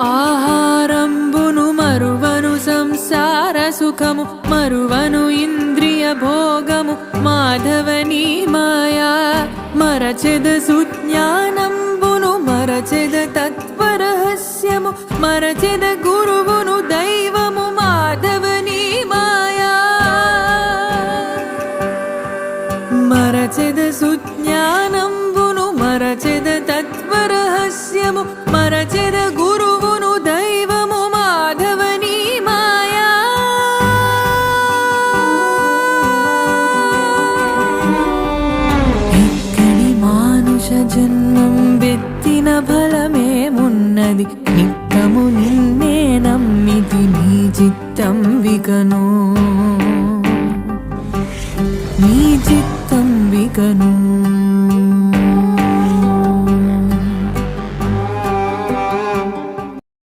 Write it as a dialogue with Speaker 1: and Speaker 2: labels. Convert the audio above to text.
Speaker 1: ఆహారంబును మరువను సంసార సుఖము మరువను ఇంద్రియ భోగము. మాధవని మాయా మరచెద సుజ్ఞానంబును మరచెద తత్వరహస్యము మరచెద గురువును దైవము మాధవని మాయా. మరచెద సుజ్ఞానంబును మరచెద తత్వరహస్యము ఫలమేమున్నది నిత్యము నిన్నే నమ్మితి నీ చిత్తం వికను. నీ చిత్తం వికను.